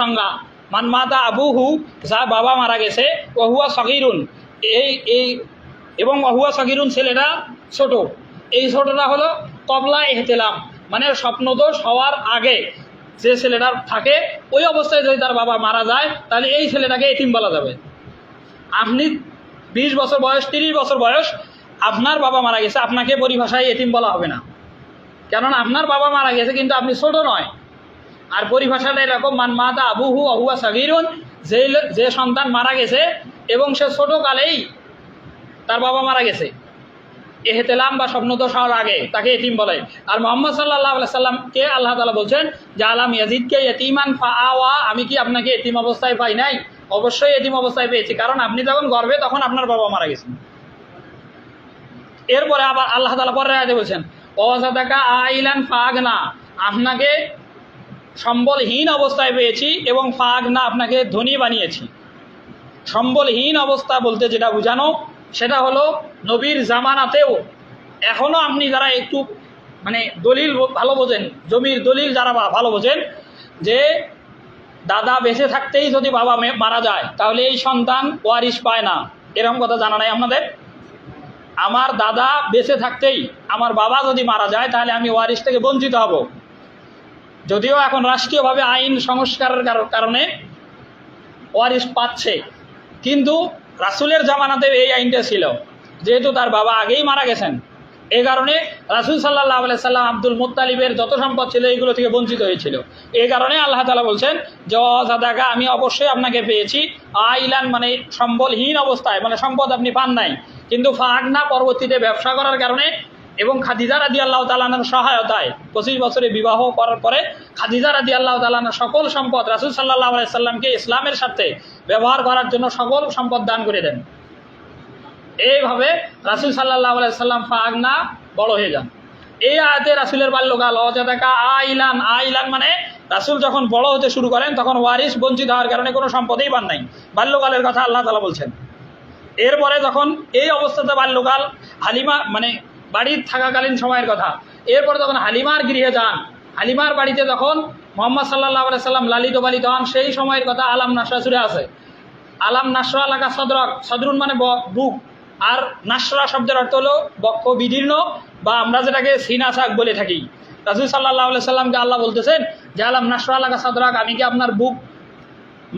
সংজ্ঞা মান মাতা আবুহু যার বাবা মারা গেছে, ওহুয়া সগিরুন। এই এই, এবং ওহুয়া সগিরুন ছেলেটা ছোট। এই ছোটটা হলো কবলা এহতেলাম। মানে স্বপ্নদোষ হওয়ার আগে যে ছেলেটা থাকে, ওই অবস্থায় যদি তার বাবা মারা যায়, তাহলে এই ছেলেটাকে এতিম বলা যাবে। আপনি বিশ বছর বয়স, তিরিশ বছর বয়স, আপনার বাবা মারা গেছে, আপনাকে পরিভাষায় এতিম বলা হবে না। কেননা আপনার বাবা মারা গেছে, কিন্তু আপনি ছোট নয়। আর পরিভাষাটা এরকম, মান মাতা আবুহু আহুয়া সাগিরুন যে যে সন্তান মারা গেছে এবং সে ছোটোকালেই তার বাবা মারা গেছে। এহেতেলাম বা স্বপ্নদোষ হওয়ার আগে তাকে এতিম বলে। আর মোহাম্মদ সাল্লাহ সাল্লামকে আল্লাহ তালা বলছেন, যে আলাম ইয়াজিদকে এতিমান ফা আওয়া আমি কি আপনাকে এতিম অবস্থায় পাই নাই? অবশ্যই এতিম অবস্থায় পেয়েছি, কারণ আপনি যখন গর্বে তখন আপনার বাবা মারা গেছেন। এরপরে আবার আল্লাহ তালা পরে বলছেন অসাদাকা আইলান ফাগনা আপনাকে সম্বলহীন অবস্থায় পেয়েছি এবং ফাগনা আপনাকে ধনী বানিয়েছি। সম্বলহীন অবস্থা বলতে যেটা বোঝানো, সেটা হলো নবীর জামানাতেও এখনও আপনি যারা একটু মানে দলিল ভালো বোঝেন, জমির দলিল যারা ভালো বোঝেন, যে দাদা বেঁচে থাকতেই যদি বাবা মারা যায়, তাহলে এই সন্তান ওয়ারিশ পায় না। এরকম কথা জানা নাই আপনাদের? আমার দাদা বেঁচে থাকতেই আমার বাবা যদি মারা যায়, তাহলে আমি ওয়ারিশ থেকে বঞ্চিত হব। যদিও এখন রাষ্ট্রীয়ভাবে আইন সংস্কারের কার- কারণে ওয়ারিশ পাচ্ছে, কিন্তু রাসুলের জামানাতে এই আইনটা ছিল। যেহেতু তার বাবা আগেই মারা গেছেন এই কারণে রাসুল সাল্লাহ আলাই সাল্লাম আব্দুল মুত্তালিবের যত সম্পদ ছিল এইগুলো থেকে বঞ্চিত হয়েছিল। এই কারণে আল্লাহ তালা বলছেন যে অজাদাকা আমি অবশ্যই আপনাকে পেয়েছি। আইলান মানে সম্বলহীন অবস্থায় মানে সম্পদ আপনি পান নাই। কিন্তু ফাগনা পরবর্তীতে ব্যবসা করার কারণে এবং খাদিজা রাদি আল্লাহ তালানোর সহায়তায় পঁচিশ বছরে বিবাহ করার পরে খাদিজা রাদি আল্লাহ তালানোর সকল সম্পদ রাসুল সাল্লাহ সাল্লামকে ইসলামের সাথে ব্যবহার করার জন্য সকল সম্পদ দান করে দেন। এইভাবে রাসুল সাল্লাহ সাল্লাম ফাগনা বড় হয়ে যান। এই আয়াতে রাসুলের বাল্যকাল অজাদাকা আইলান আইলান মানে রাসুল যখন বড় হতে শুরু করেন, তখন ওয়ারিস বঞ্চিত হওয়ার কারণে কোনো সম্পদেই পান নাই। বাল্যকালের কথা আল্লাহ তালা বলছেন। এরপরে যখন এই অবস্থাতে বাল্যকাল, হালিমা মানে বাড়ির থাকাকালীন সময়ের কথা। এরপরে যখন হালিমার গৃহে যান, হালিমার বাড়িতে যখন মোহাম্মদ সাল্লাহ সাল্লাম লালিত পালিত হন, সেই সময়ের কথা আলাম নাসরা সুরে আছে। আলাম নাসরা এলাকা সদরক, সদরুন মানে বুক। আর নাসরা শব্দের অর্থ হলো বক্ষ বিদীর্ণ বা আমরা যেটাকে সিনা শাক বলে থাকি। রাজুল সাল্লাহ সাল্লামকে আল্লাহ বলতেছেন যে, আলাম নাসরা এলাকা সদরাক, আমি কি আপনার বুক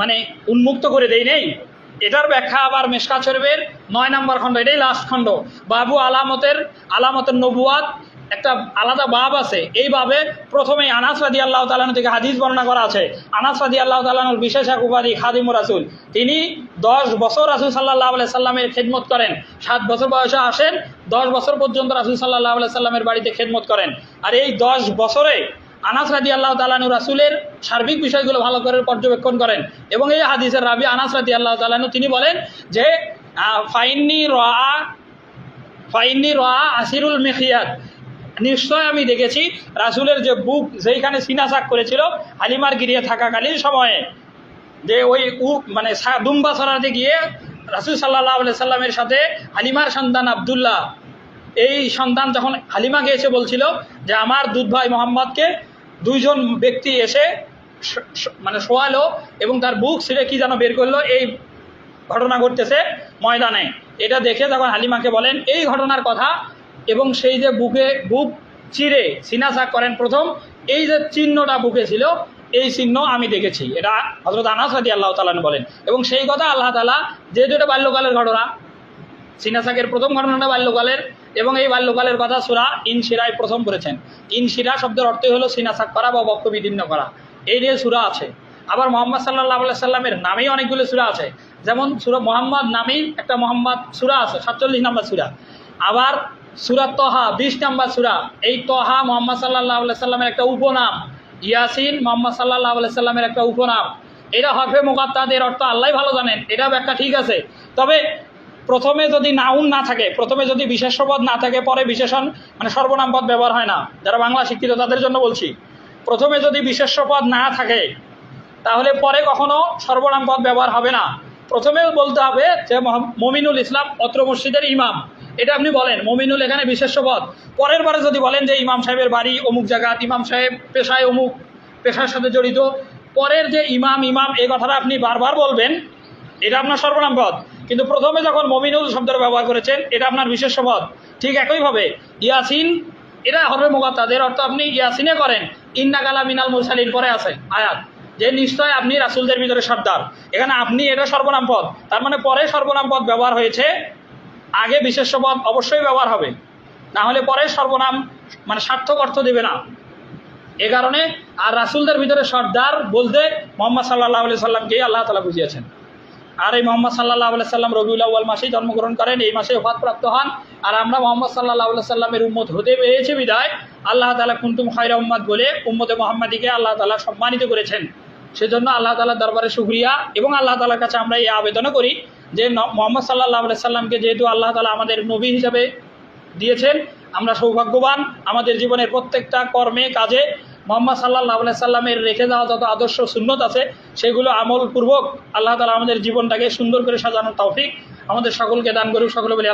মানে উন্মুক্ত করে দেই নেই? এটার ব্যাখ্যা আবার মেশকা শরীফের নয় নম্বর খণ্ড, এটাই লাস্ট খণ্ড। বাবু আলামতের আলামতের নবুয়াত, একটা আলাদা বাব আছে। এই বাবে প্রথমেই আনাস রাদি আল্লাহ তালানু থেকে হাদিস বর্ণনা করা আছে। আনাস রাদি আল্লাহ তালানুর বিশেষ এক উপাধি খাদিম রাসুল। তিনি দশ বছর রাসুল সাল্লাহ আলাই সাল্লামের খেদমত করেন। সাত বছর বয়সে আসেন, দশ বছর পর্যন্ত রাসুল সাল্লাহ আলাই সাল্লামের বাড়িতে খেদমত করেন। আর এই দশ বছরে আনাস রাদি আল্লাহ তালানু রাসুলের সার্বিক বিষয়গুলো ভালো করে পর্যবেক্ষণ করেন এবং এই হাদিসের রাবি আনাস রাদি আল্লাহ তালানু তিনি বলেন যে আহ, ফাইন্নি রা ফাইন্নি রা আসিরুল মেখিয়াত নিশ্চয় আমি দেখেছি রাসুলের যে বুক যেইখানে সিনাসাক করেছিল হালিমার গিরিয়ে থাকাকালীন সময়ে যে ওই মানে দুম্বা ছড়াতে গিয়ে রাসুল সাল্লাহ সাল্লামের সাথে হালিমার সন্তান আবদুল্লাহ এই সন্তান যখন হালিমা গিয়েছে বলছিল যে আমার দুধ ভাই মোহাম্মদকে দুইজন ব্যক্তি এসে মানে শোয়ালো এবং তার বুক ছিঁড়ে কি যেন বের করল, এই ঘটনা ঘটতেছে ময়দানে। এটা দেখে তখন হালিমাকে বলেন, এই ঘটনার কথা এবং সেই যে বুকে বুক চিরে সিনাসাক করেন প্রথম, এই যে চিহ্নটা বুকে ছিল, এই চিহ্ন আমি দেখেছি। এটা হজরত আনাস রাদি আল্লাহ তালান বলেন। এবং সেই কথা আল্লাহ তালা যেহেতু এটা বাল্যকালের ঘটনা সিনাসাকের প্রথম ঘটনাটা বাল্যকালের এবং এই বাল্যকালের কথা সুরা ইনশিরায় প্রথম বলেছেন ইনশিরা শব্দের অর্থই হলো সিনাসাক করা বা বক্ষ বিদীর্ণ করা। এই নিয়ে সুরা আছে। আবার মোহাম্মদ সাল্লাহ আল্লাহ সাল্লামের নামেই অনেকগুলো সুরা আছে। যেমন সুরা মোহাম্মদ নামেই একটা মোহাম্মদ সুরা আছে, সাতচল্লিশ নম্বর সুরা। আবার সুরা তহা, বিশ নম্বর সুরা। এই তহা মোহাম্মদ সাল্লাহ আল্লাহ সাল্লামের একটা উপনাম। ইয়াসিন মোহাম্মদ সাল্লাহ আল্লাহ সাল্লামের একটা উপনাম। এটা হরফে মোকাত্তাদের অর্থ আল্লাহ ভালো জানেন। এটা ব্যাখ্যা ঠিক আছে। তবে প্রথমে যদি নাউন না থাকে, প্রথমে যদি বিশেষ্য পদ না থাকে, পরে বিশেষণ মানে সর্বনাম পদ ব্যবহার হয় না। যারা বাংলা শিক্ষিত, তাদের জন্য বলছি। প্রথমে যদি বিশেষ্য পদ না থাকে, তাহলে পরে কখনো সর্বনাম পদ ব্যবহার হবে না। প্রথমে বলতে হবে যে মমিনুল ইসলাম অত্র মসজিদের ইমাম। এটা আপনি বলেন, মমিনুল এখানে বিশেষ্য পদ পরের বারে যদি বলেন যে ইমাম সাহেবের বাড়ি, অমুক জায়গা ইমাম সাহেব পেশায় অমুক, পেশার সাথে জড়িত, পরের যে ইমাম ইমাম এই কথাটা আপনি বারবার বলবেন, এটা আপনার সর্বনাম পদ। কিন্তু প্রথমে যখন মমিনুল শব্দের ব্যবহার করেছেন, এটা আপনার বিশেষ পদ ঠিক একইভাবে ইয়াসিন এটা হবে মোগাত্তাদের অর্থ আপনি ইয়াসিনে করেন। ইন্না কালা মিনাল মুরসালিন, পরে আছে আয়াত। যে নিশ্চয় আপনি রাসুলদের ভিতরে সর্দার। এখানে আপনি এটা সর্বনাম পদ। তার মানে পরে সর্বনাম পদ ব্যবহার হয়েছে। আগে বিশেষ পদ অবশ্যই ব্যবহার হবে। না হলে পরে সর্বনাম মানে সার্থক অর্থ দেবে না। এ কারণে আর রাসুলদের ভিতরে সর্দার বলতে মোহাম্মদ সাল্লাহ আলি সাল্লামকেই আল্লাহ তালা বুঝিয়েছেন। আর এই মোহাম্মদ সাল্লাহ আলি সাল্লাম রবিউল আউ্য়াল মাসেই জন্মগ্রহণ করেন, এই মাসে প্রাপ্ত হন। আর আমরা মোহাম্মদ সাল্লাহ আলি সাল্লামের উম্মত হতে পেরেছি বিদায়। আল্লাহ তালা কুন্তুম খায়রা উম্মাদ বলে উম্মতে মোহাম্মদীকে আল্লাহ তালা সম্মানিত করেছেন। সেজন্য আল্লাহ তালার দরবারে শুক্রিয়া এবং আল্লাহ তালার কাছে আমরা এই আবেদনও করি যে মোহাম্মদ সাল্লাহ আলি সাল্লামকে যেহেতু আল্লাহ তালা আমাদের নবী হিসাবে দিয়েছেন, আমরা সৌভাগ্যবান। আমাদের জীবনের প্রত্যেকটা কর্মে, কাজে মোহাম্মদ সাল্লাহ সাল্লামের রেখে দেওয়া যত আদর্শ সুন্নত আছে, সেগুলো আমলপূর্বক আল্লাহ তালা আমাদের জীবনটাকে সুন্দর করে সাজানোর তৌফিক আমাদের সকলকে দান করুক, সকলে বলে